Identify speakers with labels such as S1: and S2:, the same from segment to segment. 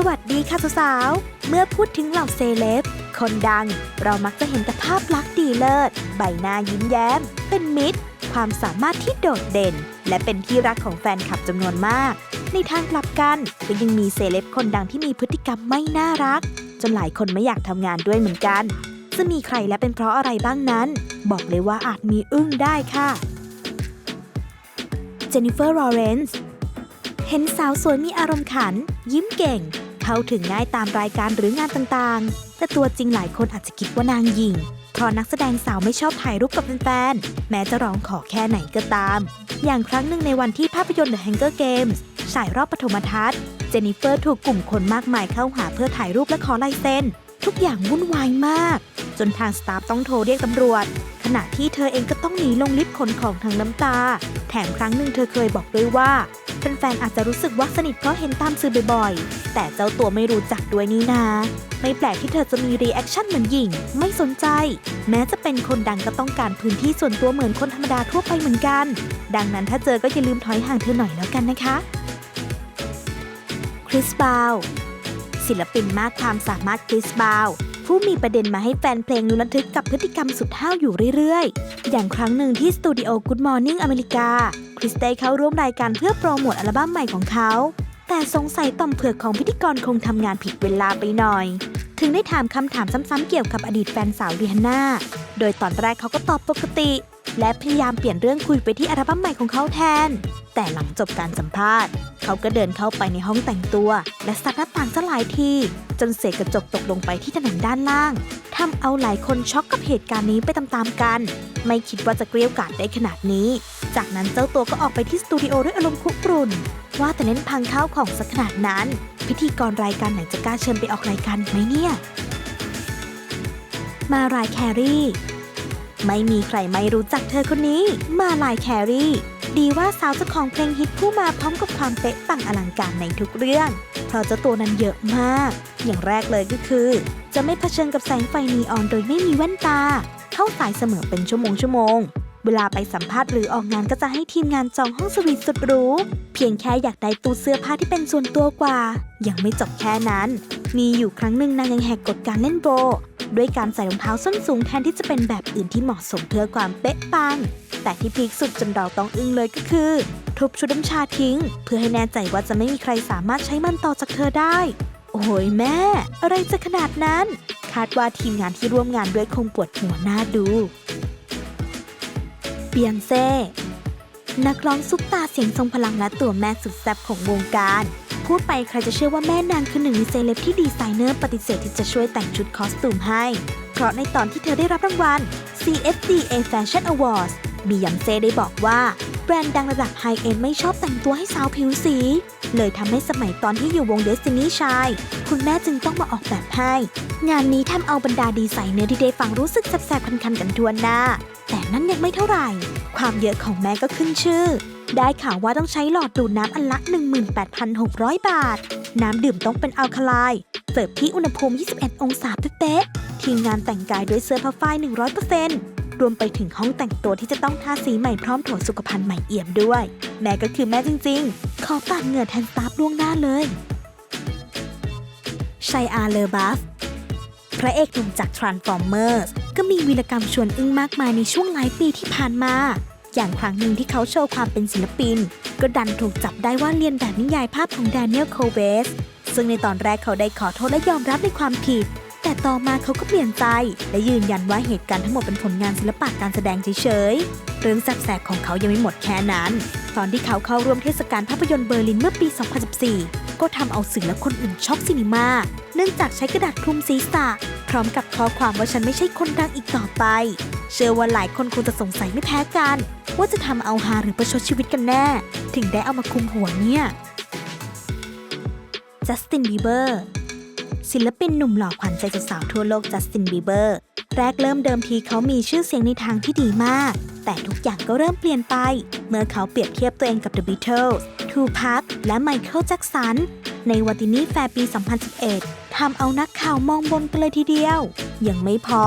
S1: สวัสดีค่ะสาวๆ เมื่อพูดถึงเหล่าเซเลบ คนดัง เรามักจะเห็นแต่ภาพลักษณ์ดีเลิศ ใบหน้ายิ้มแย้ม เป็นมิตร ความสามารถที่โดดเด่น และเป็นที่รักของแฟนคลับจำนวนมาก ในทางกลับกันก็ยังมีเซเลบคนดังที่มีพฤติกรรมไม่น่ารัก จนหลายคนไม่อยากทำงานด้วยเหมือนกัน จะมีใครและเป็นเพราะอะไรบ้างนั้น บอกเลยว่าอาจมีอึ้งได้ค่ะเจนนิเฟอร์ ลอเรนซ์เห็นสาวสวยมีอารมณ์ขัน ยิ้มเก่ง เข้าถึงง่ายตามรายการหรืองานต่างๆ แต่ตัวจริงหลายคนอาจจะคิดว่านางหญิงเพราะนักแสดงสาวไม่ชอบถ่ายรูปกับแฟนๆ แม้จะร้องขอแค่ไหนก็ตาม อย่างครั้งหนึ่งในวันที่ภาพยนตร์ The Hunger Games ฉายรอบปฐมทัศน์ เจนนิเฟอร์ถูกกลุ่มคนมากมายเข้าหาเพื่อถ่ายรูปและขอลายเซ็น ทุกอย่างวุ่นวายมาก จนทางสตาฟต้องโทรเรียกตำรวจ ขณะที่เธอเองก็ต้องหนีลงลิฟต์ขนของทางน้ำตา แถมครั้งหนึ่งเธอเคยบอกด้วยว่า แฟนๆอาจจะรู้สึกว่าสนิทเพราะเห็นตามสื่อบ่อยๆ แต่เจ้าตัวไม่รู้จักด้วยนี่นาไม่แปลกที่เธอจะมีรีแอคชั่นเหมือนหญิง ไม่สนใจ แม้จะเป็นคนดังก็ต้องการพื้นที่ส่วนตัวเหมือนคนธรรมดาทั่วไปเหมือนกัน ดังนั้นถ้าเจอก็อย่าลืมถอยห่างเธอหน่อยแล้วกันนะคะคริสบาวศิลปินมากความสามารถคริสบาวผู้มีประเด็นมาให้แฟนเพลงลุ้นระทึกกับพฤติกรรมสุดห้าวอยู่เรื่อยๆ อย่างครั้งหนึ่งที่สตูดิโอ Good Morning อเมริกา คริสได้เข้าร่วมรายการเพื่อโปรโมทอัลบั้มใหม่ของเขา แต่สงสัยต่อมเผือกของพิธีกรคงทำงานผิดเวลาไปหน่อย ถึงได้ถามคำถามซ้ำๆเกี่ยวกับอดีตแฟนสาวริฮันน่า โดยตอนแรกเขาก็ตอบปกติ และพยายามเปลี่ยนเรื่องคุยไปที่อัลบั้มใหม่ของเขาแทน แต่หลังจบการสัมภาษณ์ เขาก็เดินเข้าไปในห้องแต่งตัว และสัดหน้าต่างซะหลายที จนเศษกระจกตกลงไปที่ถนนด้านล่างทำเอาหลายคนช็อกกับเหตุการณ์นี้ไปตามๆกัน ไม่คิดว่าจะเกลี้ยกล่อมได้ขนาดนี้ จากนั้นเจ้าตัวก็ออกไปที่สตูดิโอด้วยอารมณ์คุกรุ่น ว่าแต่เน้นพังข้าวของสักขนาดนั้น พิธีกรรายการไหนจะกล้าเชิญไปออกรายการไหมเนี่ย มารายแครี่ ไม่มีใครไม่รู้จักเธอคนนี้ มาลายแครีดีว่าสาวเจ้าของเพลงฮิตผู้มาพร้อมกับความเป๊ะปังอลังการในทุกเรื่อง เพราะเจ้าตัวนั้นเยอะมาก อย่างแรกเลยก็คือ จะไม่เผชิญกับแสงไฟนีออนโดยไม่มีแว่นตา เข้าสายเสมอเป็นชั่วโมงชั่วโมงเวลาไปสัมภาษณ์หรือออกงานก็จะให้ทีมงานจองห้องสวีทสุดหรู เพียงแค่อยากได้ตู้เสื้อผ้าที่เป็นส่วนตัวกว่า ยังไม่จบแค่นั้น มีอยู่ครั้งหนึ่งนางยังแหกกฎการเล่นโบ ด้วยการใส่รองเท้าส้นสูงแทนที่จะเป็นแบบอื่นที่เหมาะสมเพื่อความเป๊ะปัง แต่ที่พีคสุดจนเราต้องอึ้งเลยก็คือ ทุบชุดน้ำชาทิ้ง เพื่อให้แน่ใจว่าจะไม่มีใครสามารถใช้มันต่อจากเธอได้ โอ้ยแม่ อะไรจะขนาดนั้น คาดว่าทีมงานที่ร่วมงานด้วยคงปวดหัวหน้าดูเบียนเซ่นักร้องซุปตาเสียงทรงพลังและตัวแม่สุดแซ่บของวงการ พูดไปใครจะเชื่อว่าแม่นางคือหนึ่งในเซเลบที่ดีไซเนอร์ปฏิเสธที่จะช่วยแต่งชุดคอสตูมให้ เพราะในตอนที่เธอได้รับรางวัล CFDA Fashion Awards บียอนเซ่ได้บอกว่าแบรนด์ดังระดับไฮเอ็นไม่ชอบแต่งตัวให้สาวผิวสี เลยทำให้สมัยตอนที่อยู่วง Destiny Child คุณแม่จึงต้องมาออกแบบให้ งานนี้ทำเอาบรรดาดีไซเนอร์ที่ได้ฟังรู้สึกแสบๆคันๆกันทวนหน้า แต่นั่นยังไม่เท่าไหร่ ความเยอะของแม่ก็ขึ้นชื่อ ได้ข่าวว่าต้องใช้หลอดดูดน้ำอันละ 18,600 บาท น้ำดื่มต้องเป็นอัลคาไลน์เสิร์ฟที่อุณหภูมิ 21 องศาเป๊ะทีมงานแต่งกายด้วยเสื้อผ้าฝ้าย 100%รวมไปถึงห้องแต่งตัวที่จะต้องทาสีใหม่พร้อมถั่วสุขภัณฑ์ใหม่เอี่ยมด้วย แม่ก็คือแม่จริงๆ ขอปาดเหงื่อแทนสตาฟล่วงหน้าเลยชัยอาเลอบัฟพระเอกหนุ่มจาก Transformers ก็มีวีรกรรมชวนอึ้งมากมายในช่วงหลายปีที่ผ่านมา อย่างครั้งหนึ่งที่เขาโชว์ความเป็นศิลปิน ก็ดันถูกจับได้ว่าเรียนแบบนิยายภาพของแดเนียลโคเวส ซึ่งในตอนแรกเขาได้ขอโทษและยอมรับในความผิด แต่ต่อมาเขาก็เปลี่ยนใจ และยืนยันว่าเหตุการณ์ทั้งหมดเป็นผลงานศิลปะการแสดงเฉยๆเรื่องแสบๆของเขายังไม่หมดแค่นั้น ตอนที่เขาเข้าร่วมเทศกาลภาพยนตร์เบอร์ลินเมื่อปี 2014 ก็ทำเอาสื่อและคนอื่นช็อกซินิมา เนื่องจากใช้กระดาษคลุมศีรษะ พร้อมกับข้อความว่าฉันไม่ใช่คนดังอีกต่อไป เชื่อว่าหลายคนคงจะสงสัยไม่แพ้กัน ว่าจะทำเอาฮาหรือประชดชีวิตกันแน่ ถึงได้เอามาคุมหัวเนี่ยจัสตินบีเบอร์ศิลปินหนุ่มหล่อขวัญใจสาวทั่วโลกจัสตินบีเบอร์แรกเริ่มเดิมทีเขามีชื่อเสียงในทางที่ดีมาก แต่ทุกอย่างก็เริ่มเปลี่ยนไป เมื่อเขาเปรียบเทียบตัวเองกับ The Beatles ทูพักและไมเคิลแจ็กสันในวัตินี่แฟร์ปี 2011 ทำเอานักข่าวมองบนกันเลยทีเดียว ยังไม่พอ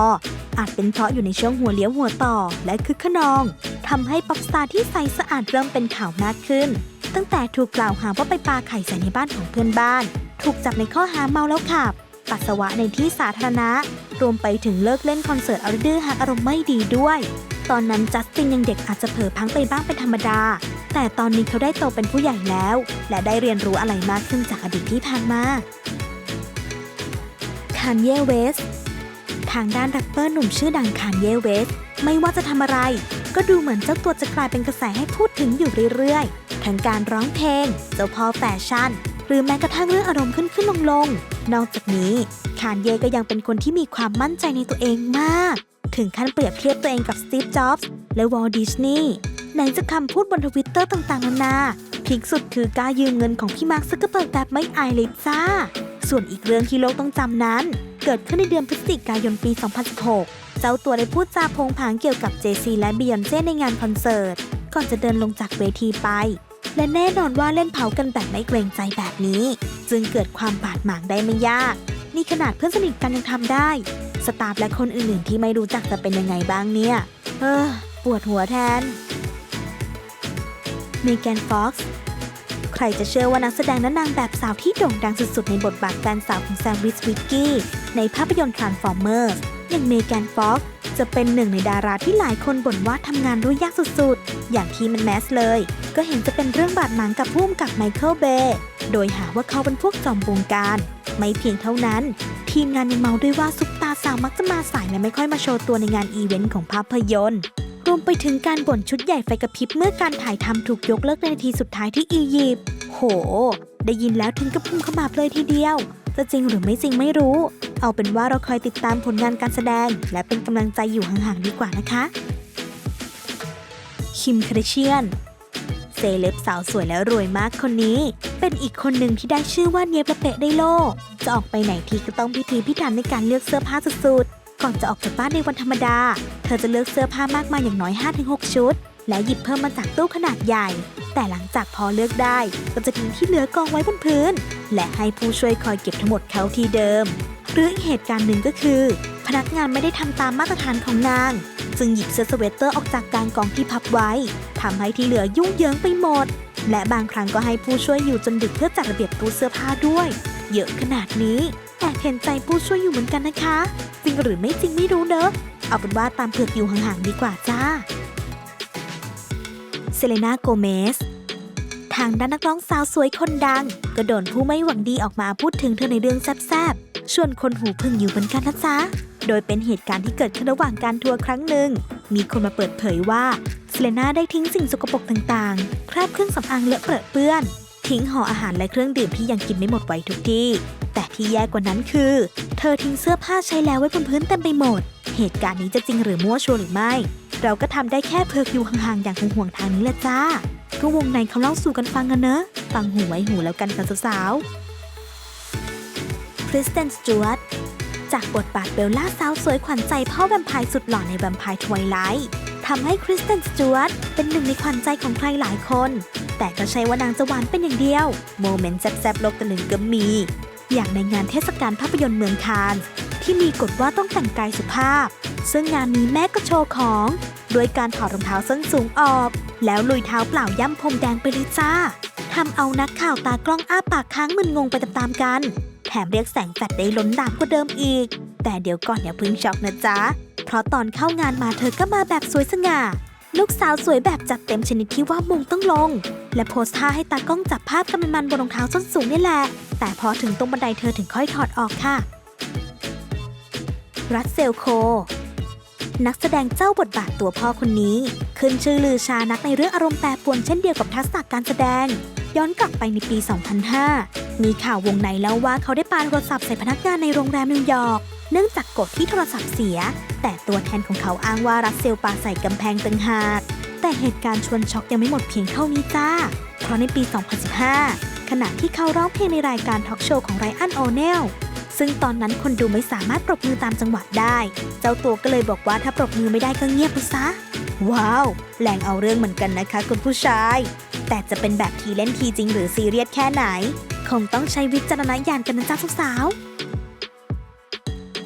S1: อาจเป็นเพราะอยู่ในช่วงหัวเลี้ยวหัวต่อและคึกขนองทำให้ป๊อปสตาร์ที่ใสสะอาดเริ่มเป็นข่าวมากขึ้น ตั้งแต่ถูกกล่าวหาว่าไปปาไข่ใส่ในบ้านของเพื่อนบ้าน ถูกจับในข้อหาเมาแล้วขับ ปัสสาวะในที่สาธารณะ รวมไปถึงเลิกเล่นคอนเสิร์ตเอาดื้อหากอารมณ์ไม่ดีด้วย ตอนนั้นจัสตินยังเด็กอาจจะเผลอพังไปบ้างเป็นธรรมดา แต่ตอนนี้เขาได้โตเป็นผู้ใหญ่แล้ว และได้เรียนรู้อะไรมากขึ้นจากอดีตที่ผ่านมาานเยเวส ทางด้านแรปเปอร์หนุ่มชื่อดังคานเยเวส ไม่ว่าจะทำอะไร ก็ดูเหมือนเจ้าตัวจะกลายเป็นกระแสให้พูดถึงอยู่เรื่อยๆ ทั้งการร้องเพลง เจ้าพ่อแฟชั่น หรือแม้กระทั่งเรื่องอารมณ์ขึ้นขึ้นลงลงนอกจากนี้คานเยก็ยังเป็นคนที่มีความมั่นใจในตัวเองมาก ถึงขั้นเปรียบเทียบตัวเองกับสตีฟจ็อบส์และวอลดิสนีย์ไหนจะคำพูดบนทวิตเตอร์ต่างๆนานาพีคสุดคือกล้ารยืมเงินของพี่มาร์คซักเกอร์เบิร์กแบบไม่อายเลยจ้า ส่วนอีกเรื่องที่โลกต้องจำนั้น เกิดขึ้นในเดือนพฤศจิกายนปี 2016 เจ้าตัวได้พูดจาพงผางเกี่ยวกับเจซีและบิยอนเซ่ในงานคอนเสิร์ต ก่อนจะเดินลงจากเวทีไป และแน่นอนว่าเล่นเผากันแบบไม่เกรงใจแบบนี้ จึงเกิดความบาดหมางได้ไม่ยาก นี่ขนาดเพื่อนสนิทกันยังทำได้ สตาฟและคนอื่นๆที่ไม่รู้จักจะเป็นยังไงบ้างเนี่ย เออปวดหัวแทนเมแกนฟ็อกซ์ รจะเชื่อว่านักแสดงและนางแบบสาวที่โด่งดังสุดๆ ในบทบาทแฟนสาวของแซมวิสวิกกี้ในภาพยนตร์ Transformers อย่างเมแกนฟ็อกจะเป็นหนึ่งในดาราที่หลายคนบ่นว่าทำงานด้ยยากสุดๆ อย่างที่มันแมสเลย ก็เห็นจะเป็นเรื่องบาดหมางกับผู้กำกับไมเคิลเบย์โดยหาว่าเขาเป็นพวกจอมบงการ ไม่เพียงเท่านั้น ทีมงานยังเมาด้วยว่าซุปตาสาวมักจะมาสายและไม่ค่อยมาโชว์ตัวในงานอีเวนต์ของภาพยนตร์ รวมไปถึงการบ่นชุดใหญ่ไฟกระพริบเมื่อการถ่ายทำถูกยกเลิกในนาทีสุดท้ายที่อียิปต์ โห ได้ยินแล้วถึงกับพุ่งขมับเลยทีเดียว จะจริงหรือไม่จริงไม่รู้ เอาเป็นว่าเราคอยติดตามผลงานการแสดง และเป็นกำลังใจอยู่ห่างๆดีกว่านะคะ คิมคาเดเชียนเซเลบสาวสวยและรวยมากคนนี้ เป็นอีกคนหนึ่งที่ได้ชื่อว่าเนียบและเปะได้โล จะออกไปไหนทีก็ต้องพิธีพิถันในการเลือกเสื้อผ้าสุดๆ ก่อนจะออกจากบ้านในวันธรรมดา เธอจะเลือกเสื้อผ้ามากมายอย่างน้อย 5-6 ชุด และหยิบเพิ่มมาจากตู้ขนาดใหญ่ แต่หลังจากพอเลือกได้ ก็จะทิ้งที่เหลือกองไว้บนพื้น และให้ผู้ช่วยคอยเก็บทั้งหมดเข้าที่เดิม หรืออีกเหตุการณ์หนึ่งก็คือ พนักงานไม่ได้ทำตามมาตรฐานของนาง จึงหยิบเสื้อสเวตเตอร์ออกจากกางกองที่พับไว้ทำให้ที่เหลือยุ่งเหยิงไปหมด และบางครั้งก็ให้ผู้ช่วยอยู่จนดึกเพื่อจัดระเบียบตู้เสื้อผ้าด้วย เยอะขนาดนี้ อบเห็นใจผู้ช่วยอยู่เหมือนกันนะคะ จริงหรือไม่จริงไม่รู้เนอะเอาเป็นว่าตามเผือกอยู่ห่างๆดีกว่าจ้า เซเลนาโกเมสทางด้านนักร้องสาวสวยคนดัง ก็โดนผู้ไม่หวังดีออกมาพูดถึงเธอในเรื่องแซบๆ ชวนคนหูพึ่งอยู่เหมือนกันนะจ๊ะ โดยเป็นเหตุการณ์ที่เกิดขึ้นระหว่างการทัวร์ครั้งหนึ่ง มีคนมาเปิดเผยว่าเซเลนาได้ทิ้งสิ่งสกปรกต่างๆ คราบเครื่องสำอางเลอะเปรอะเปื้อน ทิ้งห่ออาหารและเครื่องดื่มที่ยังกินไม่หมดไว้ทุกที่ แต่ที่แย่กว่านั้นคือ เธอทิ้งเสื้อผ้าใช้แล้วไว้บนพื้นเต็มไปหมด เหตุการณ์นี้จะจริงหรือมั่วชัวร์หรือไม่ เราก็ทำได้แค่เพิกอยู่ห่างๆอย่างห่วงๆทางนี้แหละจ้า ก็วงในเขาเล่าสู่กันฟังกันเนอะ ฟังหูไว้หูแล้วกันกับสาวๆคริสเตนสจวตจากบทบาทเบลล่าสาวสวยขวัญใจพ่อแวมไพร์สุดหล่อในแวมไพร์ทวายไลท์ทำให้คริสเตนสจวตเป็นหนึ่งในขวัญใจของใครหลายคน แต่ก็ใช่ว่านางจะหวานเป็นอย่างเดียว โมเมนต์แซ่บๆโลกตะลึงก็มี อย่างในงานเทศกาลภาพยนตร์เมืองคานส์ที่มีกฎว่าต้องแต่งกายสุภาพ ซึ่งงานนี้แม่ก็โชว์ของโดยการถอดรองเท้าส้นสูงออก แล้วลุยเท้าเปล่าย่ำพรมแดงไปเลยจ้าทำเอานักข่าวตากล้องอ้าปากค้างมึนงงไปตามๆกัน แถมเรียกแสงแฟลชได้ล้นหลามกว่าเดิมอีก แต่เดี๋ยวก่อนอย่าพึ่งช็อกนะจ๊ะ เพราะตอนเข้างานมาเธอก็มาแบบสวยสง่า ลูกสาวสวยแบบจัดเต็มชนิดที่ว่ามงต้องลง และโพสท่าให้ตากล้องจับภาพกันมันๆบนรองเท้าส้นสูงนี่แหละ แต่พอถึงตรงบันไดเธอถึงค่อยถอดออกค่ะ รัสเซลโค นักแสดงเจ้าบทบาทตัวพ่อคนนี้ ขึ้นชื่อลือชานักในเรื่องอารมณ์แปรปรวนเช่นเดียวกับทักษะการแสดง ย้อนกลับไปในปี 2005 มีข่าววงในเล่าว่าเขาได้ปาโทรศัพท์ใส่พนักงานในโรงแรมนิวยอร์ก เนื่องจากกดที่โทรศัพท์เสีย แต่ตัวแทนของเขาอ้างว่ารัสเซลปาใส่กำแพงตึงหาก แต่เหตุการณ์ชวนช็อกยังไม่หมดเพียงเท่านี้จ้า เพราะในปี 2015 ขณะที่เขาร้องเพลงในรายการทอล์กโชว์ของไรอันโอเนลซึ่งตอนนั้นคนดูไม่สามารถปรบมือตามจังหวะได้ เจ้าตัวก็เลยบอกว่าถ้าปรบมือไม่ได้ก็เงียบไปซะ ว้าว แรงเอาเรื่องเหมือนกันนะคะคุณผู้ชาย แต่จะเป็นแบบทีเล่นทีจริงหรือซีเรียสแค่ไหน คงต้องใช้วิจารณญาณกันนะจ๊ะสาวๆ